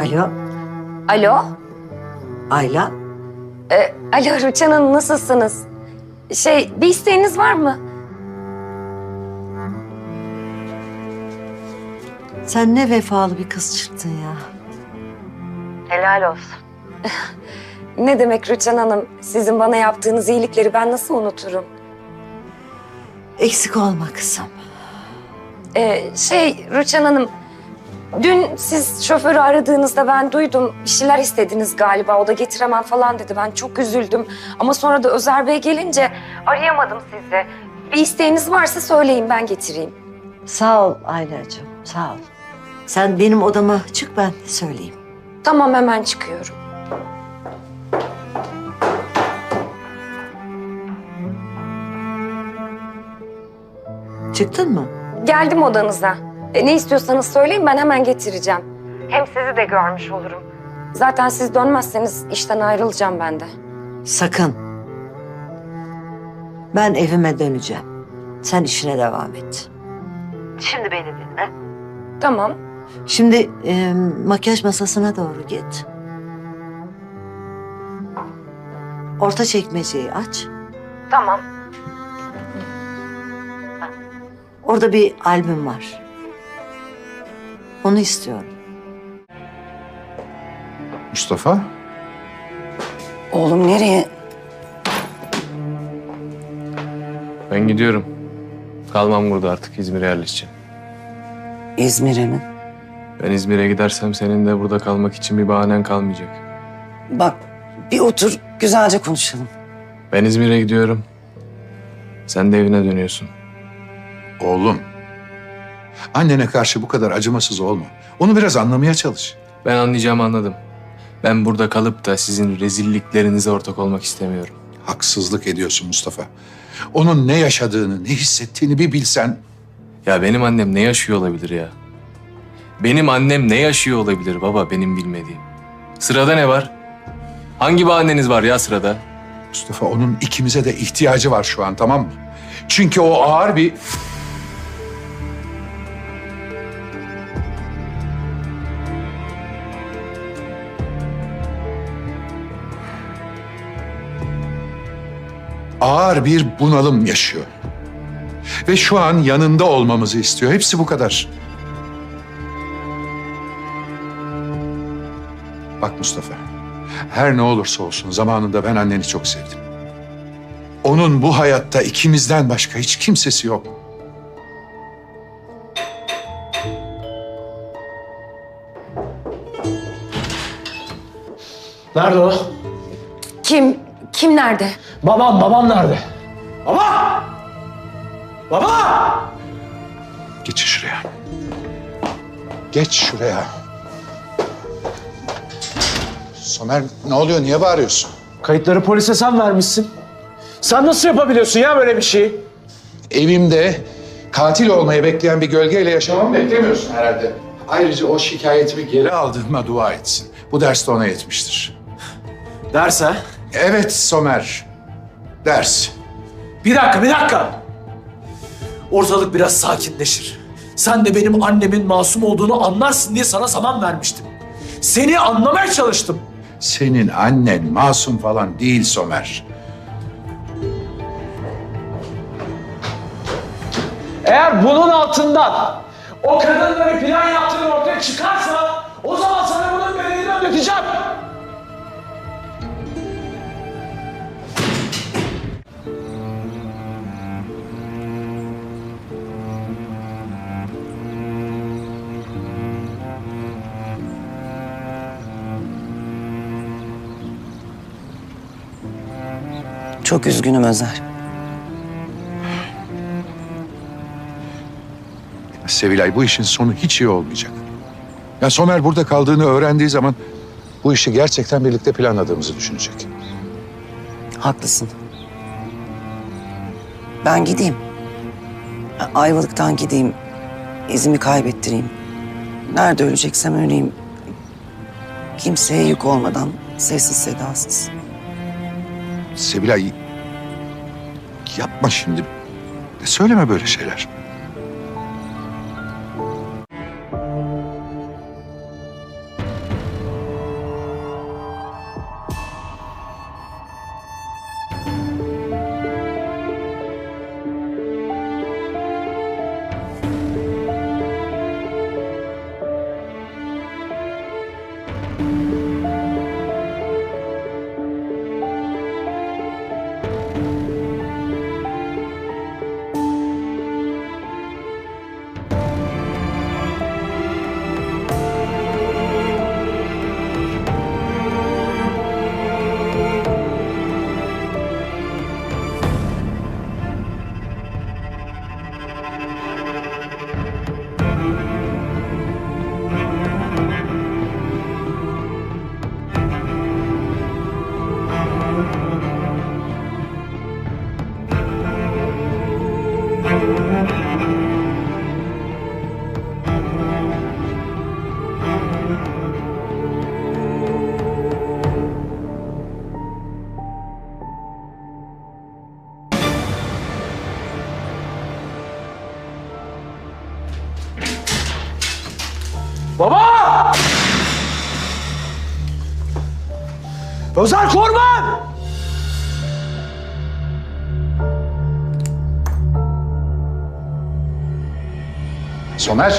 Alo, Alo? Ayla. Ee, alo Rüçhan Hanım nasılsınız? Şey bir isteğiniz var mı? Sen ne vefalı bir kız çıktın ya. Helal olsun. ne demek Rüçhan Hanım? Sizin bana yaptığınız iyilikleri ben nasıl unuturum? Eksik olma kızım. Ee, şey Rüçhan Hanım, dün siz şoförü aradığınızda ben duydum. Bir şeyler istediniz galiba, o da getiremem falan dedi. Ben çok üzüldüm. Ama sonra da Özer Bey gelince arayamadım sizi. Bir isteğiniz varsa söyleyin, ben getireyim. Sağ ol Aylacığım, sağ ol. Sen benim odama çık ben söyleyeyim. Tamam, hemen çıkıyorum. Çıktın mı? Geldim odanıza. E, ne istiyorsanız söyleyin, ben hemen getireceğim. Hem sizi de görmüş olurum. Zaten siz dönmezseniz işten ayrılacağım ben de. Sakın. Ben evime döneceğim. Sen işine devam et. Şimdi beni dinle. Tamam. Şimdi e, makyaj masasına doğru git. Orta çekmeceyi aç. Tamam. Orada bir albüm var. Onu istiyorum. Mustafa, Oğlum nereye? Ben gidiyorum. Kalmam burada artık İzmir'e yerleşeceğim. İzmir'e mi? Ben İzmir'e gidersem senin de burada kalmak için bir bahanen kalmayacak. Bak bir otur güzelce konuşalım. Ben İzmir'e gidiyorum. Sen de evine dönüyorsun. oğlum. Annene karşı bu kadar acımasız olma. Onu biraz anlamaya çalış. Ben anlayacağımı anladım. Ben burada kalıp da sizin rezilliklerinize ortak olmak istemiyorum. Haksızlık ediyorsun Mustafa. Onun ne yaşadığını, ne hissettiğini bir bilsen... Ya benim annem ne yaşıyor olabilir ya? Benim annem ne yaşıyor olabilir baba benim bilmediğim? Sırada ne var? Hangi bahaneniz var ya sırada? Mustafa onun ikimize de ihtiyacı var şu an tamam mı? Çünkü o ağır bir... Ağır bir bunalım yaşıyor. Ve şu an yanında olmamızı istiyor. Hepsi bu kadar. Bak Mustafa, her ne olursa olsun zamanında ben anneni çok sevdim. Onun bu hayatta ikimizden başka hiç kimsesi yok. Nerede o? Kim? Kim nerede? Babam, babam nerede? Baba! Baba! Geç şuraya. Geç şuraya. Somer ne oluyor? Niye bağırıyorsun? Kayıtları polise sen vermişsin. Sen nasıl yapabiliyorsun ya böyle bir şeyi? Evimde katil olmayı bekleyen bir gölgeyle yaşamamı beklemiyorsun herhalde. Ayrıca o şikayetimi geri aldığıma dua etsin. Bu ders de ona yetmiştir. Derse? Evet Somer. Ders. Bir dakika, bir dakika. Ortalık biraz sakinleşir. Sen de benim annemin masum olduğunu anlarsın diye sana zaman vermiştim. Seni anlamaya çalıştım. Senin annen masum falan değil Somer. Eğer bunun altından o kadınla bir plan yaptığın ortaya çıkarsa o zaman sana bunun bedelini ödeteceğim. Çok üzgünüm Özer. Sevilay bu işin sonu hiç iyi olmayacak. Ya Somer burada kaldığını öğrendiği zaman bu işi gerçekten birlikte planladığımızı düşünecek. Haklısın. Ben gideyim. Ayvalık'tan gideyim. İzimi kaybettireyim. Nerede öleceksem öleyim. Kimseye yük olmadan sessiz sedasız. Sevilay yapma şimdi. Söyleme böyle şeyler. Baba! Özer Korman! Somer.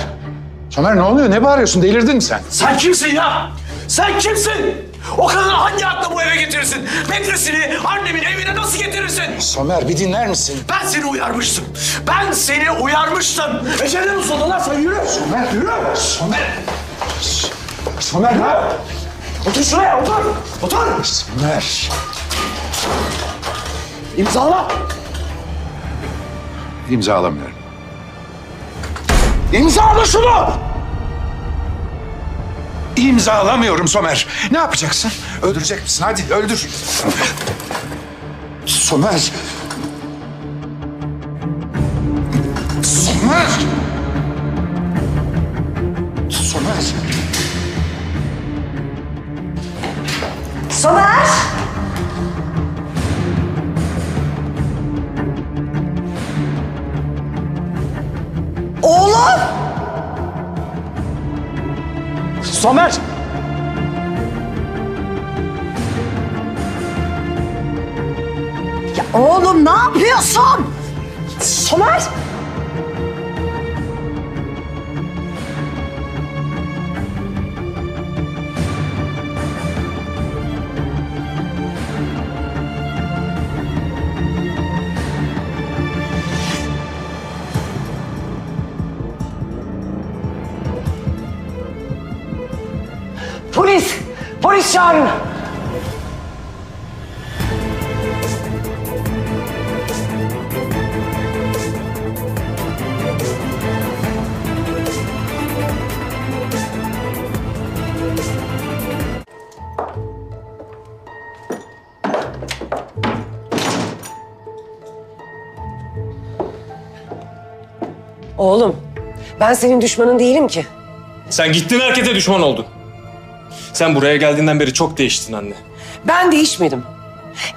Somer ne oluyor? Ne bağırıyorsun? Delirdin mi sen? Sen kimsin ya? Sen kimsin? O kadını hangi akla bu eve getirirsin? Metresini annemin evine nasıl getirirsin? Somer bir dinler misin? Ben seni uyarmıştım. Ben seni uyarmıştım. Ecelin uzadı lan sen yürü. Somer. Yürü. Somer. Somer ne? Otur şuraya otur. Otur. Somer. İmzala. İmzalamıyorum. İmzala şunu. İmzalamıyorum Somer. Ne yapacaksın? Öldürecek misin? Hadi öldür. Somer. Somer. Ya oğlum ne yapıyorsun? Somer! Çağırın. Oğlum, ben senin düşmanın değilim ki. Sen gittin herkese düşman oldun. Sen buraya geldiğinden beri çok değiştin anne. Ben değişmedim.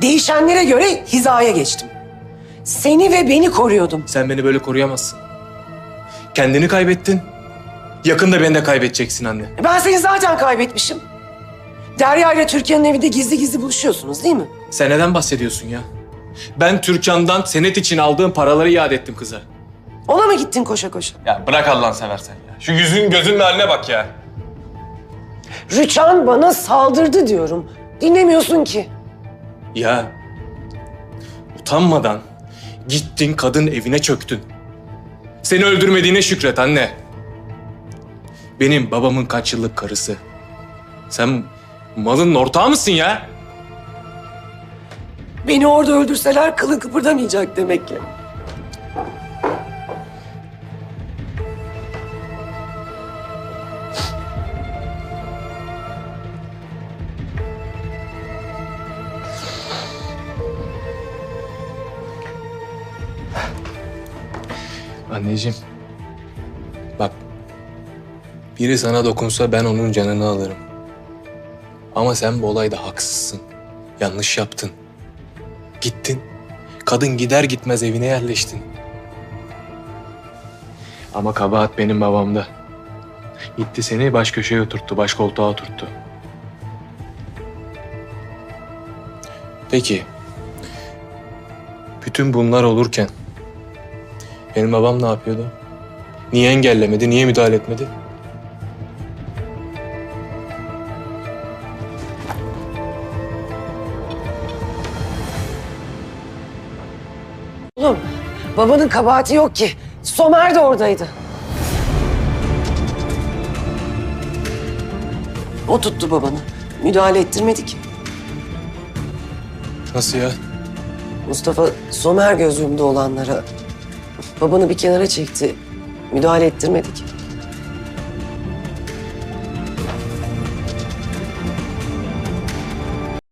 Değişenlere göre hizaya geçtim. Seni ve beni koruyordum. Sen beni böyle koruyamazsın. Kendini kaybettin. Yakında beni de kaybedeceksin anne. Ben seni zaten kaybetmişim. Derya ile Türkiye'nin evinde gizli gizli buluşuyorsunuz değil mi? Sen neden bahsediyorsun ya? Ben Türkcan'dan senet için aldığım paraları iade ettim kıza. Ona mı gittin koşa koşa? Ya bırak Allah'ını seversen ya. Şu yüzün gözünün haline bak ya. Rüçhan bana saldırdı diyorum. Dinlemiyorsun ki. Ya utanmadan gittin kadın evine çöktün. Seni öldürmediğine şükret anne. Benim babamın kaç yıllık karısı. Sen malın ortağı mısın ya? Beni orada öldürseler kılın kıpırdamayacak demek ki. Anneciğim. Bak. Biri sana dokunsa ben onun canını alırım. Ama sen bu olayda haksızsın. Yanlış yaptın. Gittin. Kadın gider gitmez evine yerleştin. Ama kabahat benim babamda. Gitti seni baş köşeye oturttu, baş koltuğa oturttu. Peki. Bütün bunlar olurken benim babam ne yapıyordu? Niye engellemedi, niye müdahale etmedi? Oğlum babanın kabahati yok ki. Somer de oradaydı. O tuttu babanı. Müdahale ettirmedi ki. Nasıl ya? Mustafa Somer gözümde olanlara babanı bir kenara çekti. Müdahale ettirmedi ki.